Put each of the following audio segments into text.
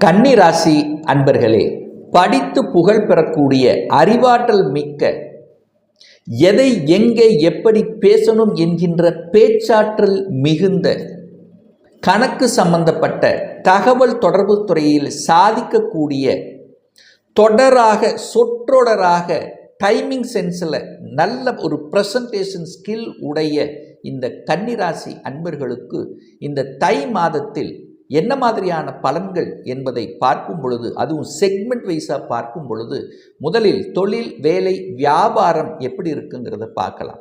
கன்னி ராசி அன்பர்களே படித்து புகழ் பெறக்கூடிய அறிவாற்றல் மிக்க எதை எங்கே எப்படி பேசணும் என்கின்ற பேச்சாற்றல் மிகுந்த கணக்கு சம்பந்தப்பட்ட தகவல் தொடர்பு துறையில் சாதிக்கக்கூடிய தொடராக சொற்றொடராக டைமிங் சென்ஸில் நல்ல ஒரு ப்ரெசன்டேஷன் ஸ்கில் உடைய இந்த கன்னிராசி அன்பர்களுக்கு இந்த தை மாதத்தில் என்ன மாதிரியான பலன்கள் என்பதை பார்க்கும் பொழுது அதுவும் செக்மெண்ட் வைஸாக பார்க்கும் பொழுது முதலில் தொழில் வேலை வியாபாரம் எப்படி இருக்குங்கிறத பார்க்கலாம்.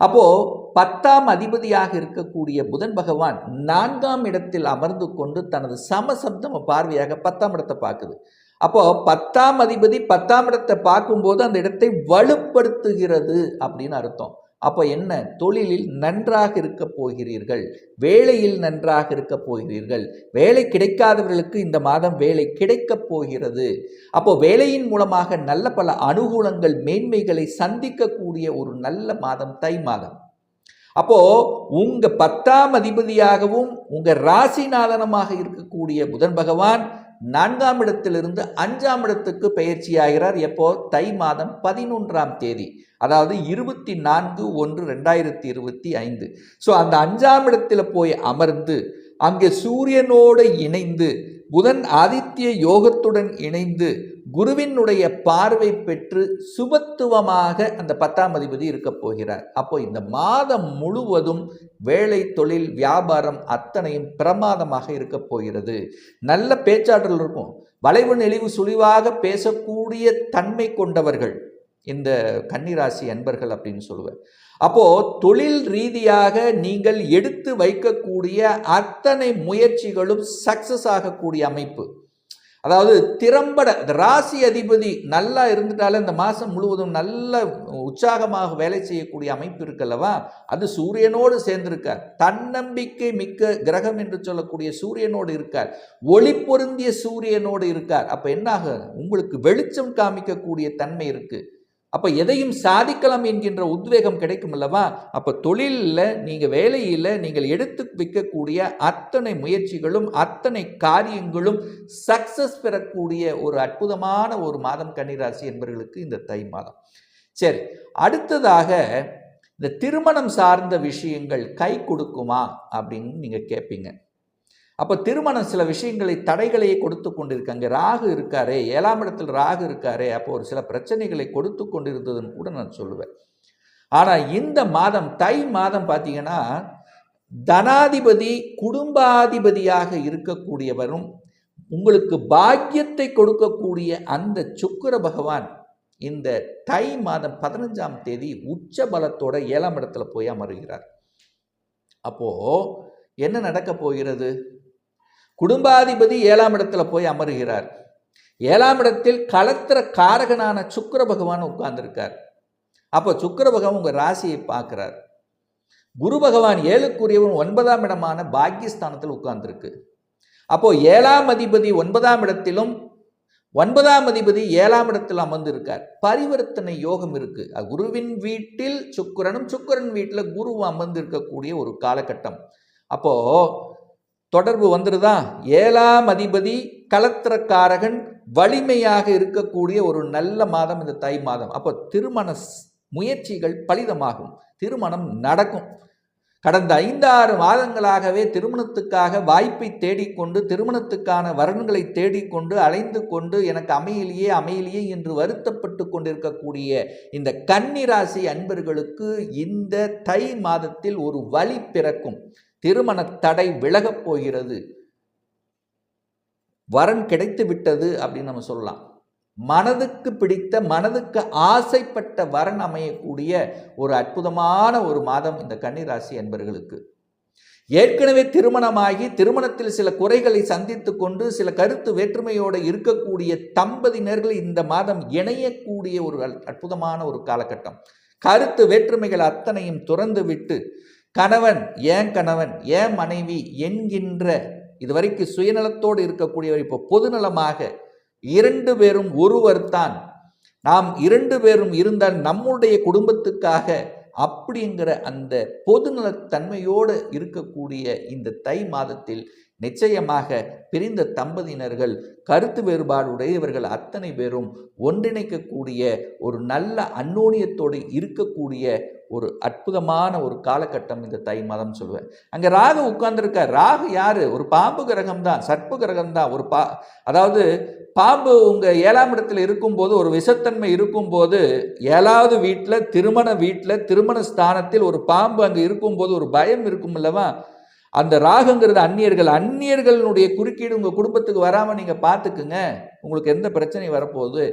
அப்போது பத்தாம் அதிபதியாக இருக்கக்கூடிய புதன் பகவான் நான்காம் இடத்தில் அமர்ந்து கொண்டு தனது சமசப்தம பார்வையாக பத்தாம் இடத்தை பார்க்குது. அப்போ பத்தாம் அதிபதி பத்தாம் இடத்தை பார்க்கும்போது அந்த இடத்தை வலுப்படுத்துகிறது அப்படின்னு அர்த்தம். அப்போ என்ன? தொழிலில் நன்றாக இருக்க போகிறீர்கள். வேலையில் நன்றாக இருக்க போகிறீர்கள். வேலை கிடைக்காதவர்களுக்கு இந்த மாதம் வேலை கிடைக்கப் போகிறது. அப்போ வேலையின் மூலமாக நல்ல பல அனுகூலங்கள் மேன்மைகளை சந்திக்கக்கூடிய ஒரு நல்ல மாதம் தை மாதம். அப்போ உங்க பத்தாம் அதிபதியாகவும் உங்க ராசிநாதனமாக இருக்கக்கூடிய புதன் பகவான் நான்காம் இடத்திலிருந்து அஞ்சாம் இடத்துக்கு பயிற்சியாகிறார் எப்போ? தை மாதம் பதினொன்றாம் தேதி. அதாவது இருபத்தி நான்கு ஒன்று ரெண்டாயிரத்தி இருபத்தி ஐந்து. ஸோ அந்த அஞ்சாம் இடத்துல போய் அமர்ந்து அங்கே சூரியனோடு இணைந்து புதன் ஆதித்ய யோகத்துடன் இணைந்து குருவினுடைய பார்வை பெற்று சுபத்துவமாக அந்த பத்தாம் அதிபதி இருக்க போகிறார். அப்போ இந்த மாதம் முழுவதும் வேலை தொழில் வியாபாரம் அத்தனையும் பிரமாதமாக இருக்க போகிறது. நல்ல பேச்சாற்றல் இருக்கும். வளைவு நெளிவு சுழிவாக பேசக்கூடிய தன்மை கொண்டவர்கள். இந்த கன்னிராசி அன்பர்கள் அப்படின்னு சொல்லுவேன். அப்போது தொழில் ரீதியாக நீங்கள் எடுத்து வைக்கக்கூடிய அத்தனை முயற்சிகளும் சக்சஸ் ஆகக்கூடிய அமைப்பு. அதாவது திறம்பட ராசி அதிபதி நல்லா இருந்துட்டாலே இந்த மாதம் முழுவதும் நல்ல உற்சாகமாக வேலை செய்யக்கூடிய அமைப்பு இருக்கல்லவா அது சூரியனோடு சேர்ந்திருக்கார். தன்னம்பிக்கை மிக்க கிரகம் என்று சொல்லக்கூடிய சூரியனோடு இருக்கார். ஒளி பொருந்திய சூரியனோடு இருக்கார். அப்போ என்னாக உங்களுக்கு வெளிச்சம் காமிக்கக்கூடிய தன்மை இருக்குது அப்போ எதையும் சாதிக்கலாம் என்கின்ற உத்வேகம் கிடைக்கும் அல்லவா அப்போ தொழிலில் நீங்கள் வேலையில் நீங்கள் எடுத்து வைக்கக்கூடிய அத்தனை முயற்சிகளும் அத்தனை காரியங்களும் சக்சஸ் பெறக்கூடிய ஒரு அற்புதமான ஒரு மாதம் கன்னிராசி என்பவர்களுக்கு இந்த தை மாதம். சரி அடுத்ததாக இந்த திருமணம் சார்ந்த விஷயங்கள் கை கொடுக்குமா அப்படின்னு நீங்கள் கேட்பீங்க அப்போ திருமணம் சில விஷயங்களை தடைகளையே கொடுத்து கொண்டிருக்காங்க. ராகு இருக்காரே ஏழாம் இடத்தில் ராகு இருக்காரே அப்போ ஒரு சில பிரச்சனைகளை கொடுத்து கொண்டிருந்ததுன்னு கூட நான் சொல்லுவேன். ஆனால் இந்த மாதம் தை மாதம் பார்த்தீங்கன்னா தனாதிபதி குடும்பாதிபதியாக இருக்கக்கூடியவரும் உங்களுக்கு பாக்கியத்தை கொடுக்கக்கூடிய அந்த சுக்கர பகவான் இந்த தை மாதம் பதினஞ்சாம் தேதி உச்ச பலத்தோட ஏழாம் இடத்துல போய் அமருகிறார். அப்போது என்ன நடக்க போகிறது? குடும்பாதிபதி ஏழாம் இடத்துல போய் அமருகிறார். ஏழாம் இடத்தில் களத்திர காரகனான சுக்கர பகவான் உட்கார்ந்துருக்கார். அப்போ சுக்கர பகவான் உங்கள் ராசியை பார்க்குறார். குரு பகவான் ஏழுக்குரியவன் ஒன்பதாம் இடமான பாக்கியஸ்தானத்தில் உட்கார்ந்துருக்கு. அப்போது ஏழாம் அதிபதி ஒன்பதாம் இடத்திலும் ஒன்பதாம் அதிபதி ஏழாம் இடத்தில் அமர்ந்திருக்கார். பரிவர்த்தனை யோகம் இருக்குது குருவின் வீட்டில் சுக்கரனும் சுக்கரன் வீட்டில் குரு அமர்ந்திருக்கக்கூடிய ஒரு காலகட்டம். அப்போது தொடர்பு வந்துடுதா ஏழாம் அதிபதி கலத்திரக்காரகன் வலிமையாக இருக்கக்கூடிய ஒரு நல்ல மாதம் இந்த தை மாதம். அப்போ திருமண முயற்சிகள் பலிதமாகும். திருமணம் நடக்கும். கடந்த ஐந்தாறு மாதங்களாகவே திருமணத்துக்காக வாய்ப்பை தேடிக்கொண்டு திருமணத்துக்கான வரன்களை தேடிக்கொண்டு அலைந்து கொண்டு எனக்கு அமையிலேயே அமையிலேயே என்று வருத்தப்பட்டு கொண்டிருக்கக்கூடிய இந்த கன்னிராசி அன்பர்களுக்கு இந்த தை மாதத்தில் ஒரு வழி பிறக்கும். திருமண தடை விலகப் போகிறது. வரன் கிடைத்து விட்டது அப்படின்னு நம்ம சொல்லலாம். மனதுக்கு பிடித்த மனதுக்கு ஆசைப்பட்ட வரன் அமையக்கூடிய ஒரு அற்புதமான ஒரு மாதம் இந்த கன்னிராசி என்பர்களுக்கு ஏற்கனவே திருமணமாகி திருமணத்தில் சில குறைகளை சந்தித்து கொண்டு சில கருத்து வேற்றுமையோடு இருக்கக்கூடிய தம்பதியினர்கள் இந்த மாதம் இணையக்கூடிய ஒரு அற்புதமான ஒரு காலகட்டம். கருத்து வேற்றுமைகள் அத்தனையும் துறந்து விட்டு கணவன் ஏன் கணவன் ஏன் மனைவி என்கின்ற இதுவரைக்கும் சுயநலத்தோடு இருக்கக்கூடியவர் இப்போ பொதுநலமாக இரண்டு பேரும் ஒருவர் தான் நாம் இரண்டு பேரும் இருந்தால் நம்முடைய குடும்பத்துக்காக அப்படிங்கிற அந்த பொதுநலத்தன்மையோடு இருக்கக்கூடிய இந்த தை மாதத்தில் நிச்சயமாக பிரிந்த தம்பதியினர்கள் கருத்து வேறுபாடு உடையவர்கள் அத்தனை பேரும் ஒன்றிணைக்கக்கூடிய ஒரு நல்ல அன்னோனியத்தோடு இருக்கக்கூடிய ஒரு அற்புதமான ஒரு காலகட்டம் இந்த தை மாதம் சொல்லுவேன். அங்கே ராகு உட்கார்ந்துருக்க ராகு யாரு? ஒரு பாம்பு கிரகம் தான் சர்ப்பு கிரகம் தான் ஒரு பா அதாவது பாம்பு உங்கள் ஏழாம் இடத்துல இருக்கும்போது ஒரு விஷத்தன்மை இருக்கும்போது ஏழாவது வீட்டில் திருமண வீட்டில் திருமண ஸ்தானத்தில் ஒரு பாம்பு அங்கே இருக்கும்போது ஒரு பயம் இருக்கும் அல்லவா? அந்த ராகுங்கிறது அந்நியர்கள். அந்நியர்களுடைய குறுக்கீடு உங்கள் குடும்பத்துக்கு வராமல் நீங்கள் பார்த்துக்குங்க. உங்களுக்கு எந்த பிரச்சனையும் வரப்போகுது.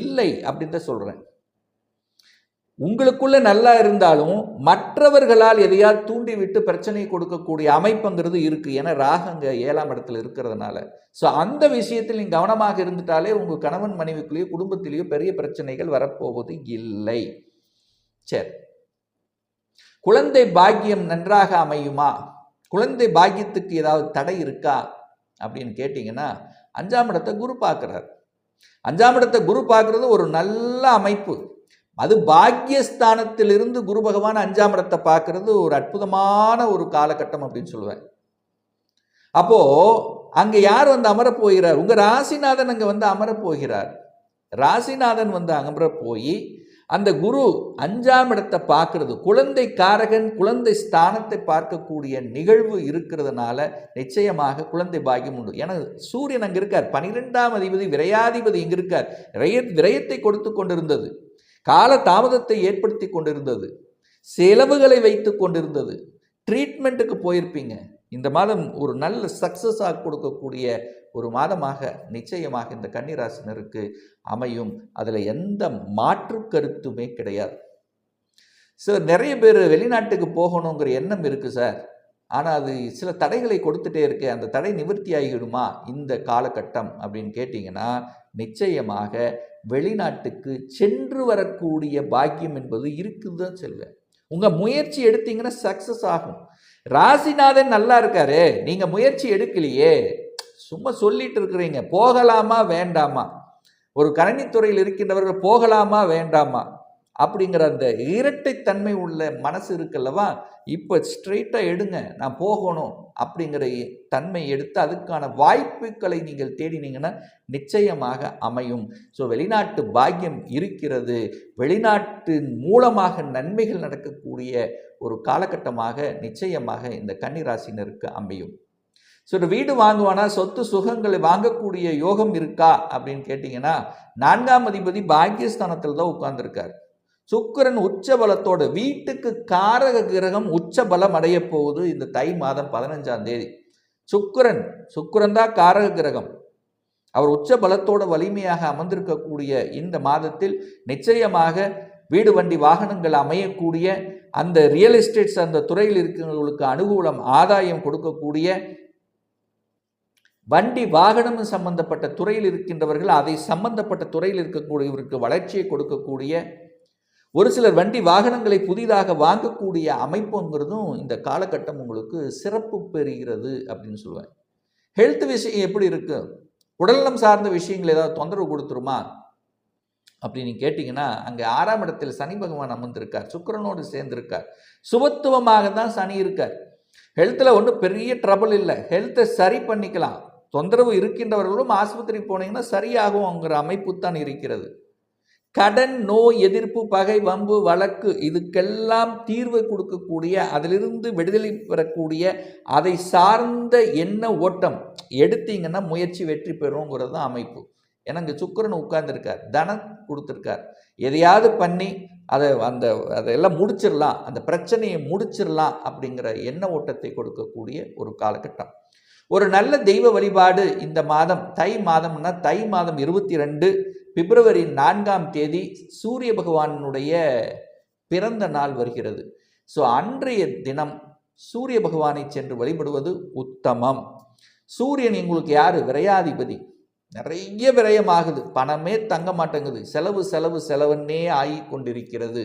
இல்லை அப்படின்னு தான் சொல்கிறேன் உங்களுக்குள்ள நல்லா இருந்தாலும் மற்றவர்களால் எதையாவது தூண்டிவிட்டு பிரச்சனை கொடுக்கக்கூடிய அமைப்புங்கிறது இருக்குது ஏன்னா ராகங்க ஏழாம் இடத்துல இருக்கிறதுனால. ஸோ அந்த விஷயத்தில் நீங்கள் கவனமாக இருந்துட்டாலே உங்கள் கணவன் மனைவிக்குள்ளேயோ குடும்பத்திலேயோ பெரிய பிரச்சனைகள் வரப்போவது இல்லை. சரி. குழந்தை பாக்கியம் நன்றாக அமையுமா? குழந்தை பாக்கியத்துக்கு ஏதாவது தடை இருக்கா அப்படின்னு கேட்டிங்கன்னா அஞ்சாம் இடத்தை குரு பார்க்குறார். அஞ்சாம் இடத்தை குரு பார்க்குறது ஒரு நல்ல அமைப்பு. அது பாக்கியஸ்தானத்திலிருந்து குரு பகவான் அஞ்சாம் இடத்தை பார்க்கறது ஒரு அற்புதமான ஒரு காலகட்டம் அப்படின்னு சொல்லுவேன். அப்போது அங்கே யார் வந்து அமரப் போகிறார்? உங்கள் ராசிநாதன் அங்கே வந்து அமரப் போகிறார். ராசிநாதன் வந்து அமர போய் அந்த குரு அஞ்சாம் இடத்தை பார்க்கறது. குழந்தை காரகன் குழந்தை ஸ்தானத்தை பார்க்கக்கூடிய நிகழ்வு இருக்கிறதுனால நிச்சயமாக குழந்தை பாக்கியம் உண்டு. ஏன்னா சூரியன் அங்கே இருக்கார். பனிரெண்டாம் அதிபதி விரையாதிபதி இங்கே இருக்கார். விரய விரயத்தை கொடுத்து கொண்டிருந்தது. கால தாமதத்தை ஏற்படுத்தி கொண்டிருந்தது. செலவுகளை வைத்து கொண்டிருந்தது. ட்ரீட்மெண்ட்டுக்கு போயிருப்பீங்க. இந்த மாதம் ஒரு நல்ல சக்ஸஸாக கொடுக்கக்கூடிய ஒரு மாதமாக நிச்சயமாக இந்த கன்னிராசினருக்கு அமையும். அதில் எந்த மாற்று கருத்துமே கிடையாது. சார் நிறைய பேர் வெளிநாட்டுக்கு போகணுங்கிற எண்ணம் இருக்குது சார் ஆனால் அது சில தடைகளை கொடுத்துட்டே இருக்கு அந்த தடை நிவர்த்தி ஆகிடுமா இந்த காலகட்டம் அப்படின்னு கேட்டிங்கன்னா நிச்சயமாக வெளிநாட்டுக்கு சென்று வரக்கூடிய பாக்கியம் என்பது இருக்குது தான் உங்கள் முயற்சி எடுத்தீங்கன்னா சக்ஸஸ் ஆகும். ராசிநாதன் நல்லா இருக்காரு. நீங்கள் முயற்சி எடுக்கலையே. சும்மா சொல்லிட்டு இருக்கிறீங்க. போகலாமா வேண்டாமா? ஒரு கணினித்துறையில் இருக்கின்றவர்கள் போகலாமா வேண்டாமா? அப்படிங்கிற அந்த இரட்டைத்தன்மை உள்ள மனசு இருக்குல்லவா இப்போ ஸ்ட்ரெயிட்டாக எடுங்க நான் போகணும் அப்படிங்கிற தன்மை எடுத்து அதுக்கான வாய்ப்புகளை நீங்கள் தேடினீங்கன்னா நிச்சயமாக அமையும். ஸோ வெளிநாட்டு பாக்கியம் இருக்கிறது. வெளிநாட்டின் மூலமாக நன்மைகள் நடக்கக்கூடிய ஒரு காலகட்டமாக நிச்சயமாக இந்த கன்னிராசினருக்கு அமையும். ஸோ வீடு வாங்குவானா? சொத்து சுகங்களை வாங்கக்கூடிய யோகம் இருக்கா? அப்படின்னு கேட்டிங்கன்னா நான்காம் அதிபதி பாக்கியஸ்தானத்தில் தான் உட்கார்ந்துருக்கார். சுக்கிரன் உச்ச பலத்தோட வீட்டுக்கு காரக கிரகம் உச்ச பலம் அடைய போகுது இந்த தை மாதம் பதினஞ்சாம் தேதி. சுக்கரன் சுக்கரன் தான் காரக கிரகம். அவர் உச்ச பலத்தோட வலிமையாக அமர்ந்திருக்கக்கூடிய இந்த மாதத்தில் நிச்சயமாக வீடு வண்டி வாகனங்கள் அமையக்கூடிய அந்த ரியல் எஸ்டேட்ஸ் அந்த துறையில் இருக்கிறவங்களுக்கு அனுகூலம் ஆதாயம் கொடுக்கக்கூடிய வண்டி வாகனம் சம்பந்தப்பட்ட துறையில் இருக்கின்றவர்கள் அதை சம்பந்தப்பட்ட துறையில் இருக்கக்கூடியவருக்கு வளர்ச்சியை கொடுக்கக்கூடிய ஒரு சிலர் வண்டி வாகனங்களை புதிதாக வாங்கக்கூடிய அமைப்புங்கிறதும் இந்த காலகட்டம் உங்களுக்கு சிறப்பு பெறுகிறது அப்படின்னு சொல்லுவேன் ஹெல்த் விஷயம் எப்படி இருக்கு? உடல்நலம் சார்ந்த விஷயங்கள் ஏதாவது தொந்தரவு கொடுத்துருமா? அப்படின்னு கேட்டிங்கன்னா அங்கே ஆறாம் இடத்தில் சனி பகவான் அமர்ந்திருக்கார். சுக்கரனோடு சேர்ந்திருக்கார். சுபத்துவமாக தான் சனி இருக்கார். ஹெல்த்தில் ஒன்றும் பெரிய ட்ரபிள் இல்லை. ஹெல்த்தை சரி பண்ணிக்கலாம். தொந்தரவு இருக்கின்றவர்களும் ஆஸ்பத்திரி போனீங்கன்னா சரியாகும்ங்கிற அமைப்பு தான் இருக்கிறது. கடன் நோய் எதிர்ப்பு பகை வம்பு வழக்கு இதுக்கெல்லாம் தீர்வு கொடுக்கக்கூடிய அதிலிருந்து விடுதலை பெறக்கூடிய அதை சார்ந்த எண்ண ஓட்டம் எடுத்தீங்கன்னா முயற்சி வெற்றி பெறுங்கிறது தான் அமைப்பு. ஏன்னா இங்கே சுக்கரன் உட்கார்ந்துருக்கார் தனம் கொடுத்துருக்கார். எதையாவது பண்ணி அதை அந்த அதையெல்லாம் முடிச்சிடலாம் அந்த பிரச்சனையை முடிச்சிடலாம் அப்படிங்கிற எண்ண ஓட்டத்தை கொடுக்கக்கூடிய ஒரு காலகட்டம். ஒரு நல்ல தெய்வ வழிபாடு இந்த மாதம் தை மாதம்னா தை மாதம் இருபத்தி ரெண்டு பிப்ரவரி நான்காம் தேதி சூரிய பகவானுடைய பிறந்த நாள் வருகிறது. ஸோ அன்றைய தினம் சூரிய பகவானை சென்று வழிபடுவது உத்தமம். சூரியன் எங்களுக்கு யாரு? விரையாதிபதி. நிறைய விரயமாகுது பணமே தங்க மாட்டேங்குது. செலவு செலவு செலவுன்னே ஆகி கொண்டிருக்கிறது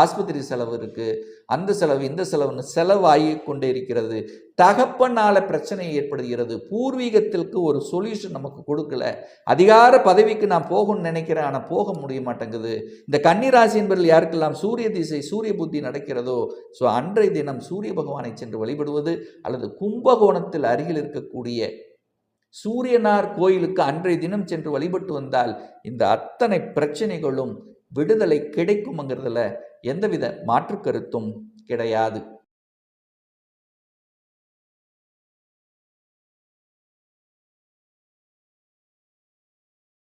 ஆஸ்பத்திரி செலவு இருக்குது அந்த செலவு இந்த செலவுன்னு செலவாகி கொண்டே இருக்கிறது. தகப்பனால பிரச்சனை ஏற்படுகிறது. பூர்வீகத்திற்கு ஒரு சொல்யூஷன் நமக்கு கொடுக்கல. அதிகார பதவிக்கு நான் போகணும்னு நினைக்கிறேன். ஆனால் போக முடிய மாட்டேங்குது. இந்த கன்னிராசி என்பதில் யாருக்கெல்லாம் சூரிய திசை சூரிய புத்தி நடக்கிறதோ ஸோ அன்றைய தினம் சூரிய பகவானை சென்று வழிபடுவது அல்லது கும்பகோணத்தில் அருகில் இருக்கக்கூடிய சூரியனார் கோயிலுக்கு அன்றைய தினம் சென்று வழிபட்டு வந்தால் இந்த அத்தனை பிரச்சனைகளும் விடுதலை கிடைக்குங்கிறதுல எந்தவித மாற்று கருத்தும் கிடையாது.